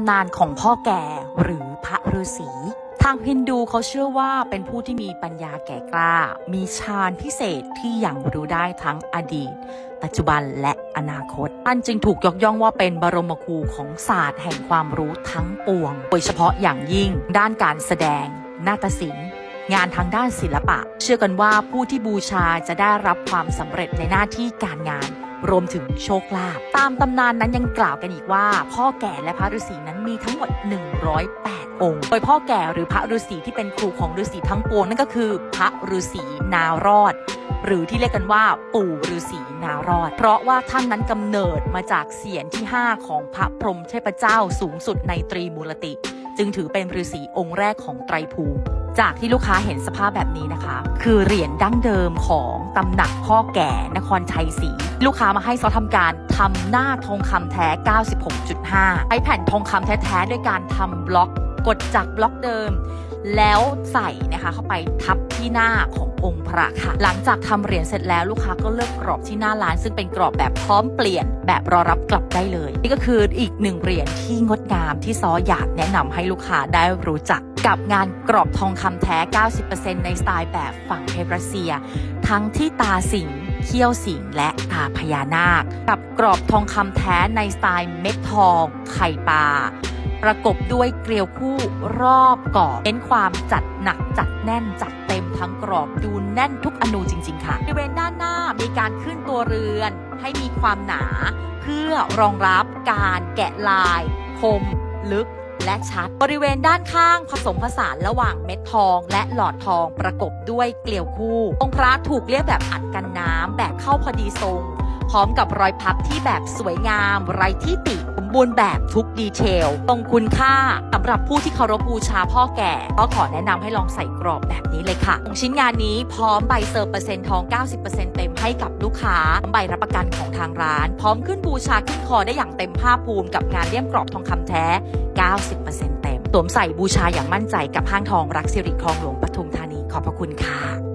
ำนานของพ่อแก่หรือพระฤาษีทางฮินดูเขาเชื่อว่าเป็นผู้ที่มีปัญญาแก่กล้า มีฌานพิเศษที่ยังรู้ได้ทั้งอดีต ปัจจุบันและอนาคตท่านจึงถูกยกย่องว่าเป็นบรมครูของศาสตร์แห่งความรู้ทั้งปวง โดยเฉพาะอย่างยิ่งด้านการแสดง นาฏศิลป์งานทางด้านศิลปะ เชื่อกันว่าผู้ที่บูชาจะได้รับความสำเร็จในหน้าที่การงาน รวมถึงโชคลาภตามตำนานนั้นยังกล่าวกันอีกว่า พ่อแก่และพระฤาษีนั้นมีทั้งหมด 108 องค์ โดยพ่อแก่หรือพระฤาษีที่เป็นครูของฤาษีทั้งปวงนั่นก็คือ พระฤาษีนารอดหรือที่เรียกกันว่าปู่ฤาษีนารอด เพราะว่าท่านนั้นกำเนิดมาจากเสียนที่ 5 ของพระพรหมเทพเจ้าสูงสุดในตรีมูลติ จึงถือเป็นฤาษีองค์แรกของไตรภูมิ จากที่ลูกค้าเห็นสภาพแบบนี้นะคะ คือเหรียญดั้งเดิมของตำหนักพ่อแก่นครชัยศรีลูกค้ามาให้ซอทำการทำหน้าทองคำแท้ 96.5ใช้แผ่นทองคำแท้ๆด้วยการทำบล็อกกดจากบล็อกเดิม แล้วใส่นะคะเข้าไปทับที่หน้าขององค์พระค่ะ หลังจากทำเหรียญเสร็จแล้วลูกค้าก็เลือกกรอบที่หน้าร้าน ซึ่งเป็นกรอบแบบพร้อมเปลี่ยนแบบรอรับกลับได้เลย นี่ก็คืออีกหนึ่งเหรียญที่งดงามที่ซออยากแนะนำให้ลูกค้าได้รู้จัก กับงานกรอบทองคำแท้ 90%ในสไตล์แบบฝั่งเทปรัสเซีย ทั้งที่ตาสิงเขี้ยวสิงและตาพญานาค กับกรอบทองคำแท้ในสไตล์เม็ดทองไข่ปลาประกบด้วยเกลียวคู่รอบกรอบเน้นความจัดหนักจัดแน่นจัดเต็มทั้งกรอบดูแน่นทุกอนูจริง ๆ ค่ะบริเวณด้านหน้ามีการขึ้นตัวเรือนให้มีความหนา เพื่อรองรับการแกะลาย คม ลึก และชัด บริเวณด้านข้างผสมผสานระหว่างเม็ดทอง และหลอดทองประกบด้วยเกลียวคู่ องค์พระถูกเรียบแบบอัดกันน้ำแบบเข้าพอดีทรง พร้อมกับรอยพับที่แบบสวยงามไร้ที่ติสมบูรณ์แบบทุกดีเทล ตรงคุณค่าสำหรับผู้ที่เคารพบูชาพ่อแก่ ก็ขอแนะนำให้ลองใส่กรอบแบบนี้เลยค่ะชิ้นงานนี้พร้อมใบเซอร์เปอร์เซ็นต์ทอง 90%เต็มให้กับลูกค้าใบรับประกันของทางร้าน พร้อมขึ้นบูชาขึ้นคอได้อย่างเต็มภาคภูมิกับงานเลี่ยมกรอบทองคำแท้ 90%เต็มสวมใส่บูชาอย่างมั่นใจกับห้างทองรักสิริคลองหลวงปทุมธานีขอบพระคุณค่ะ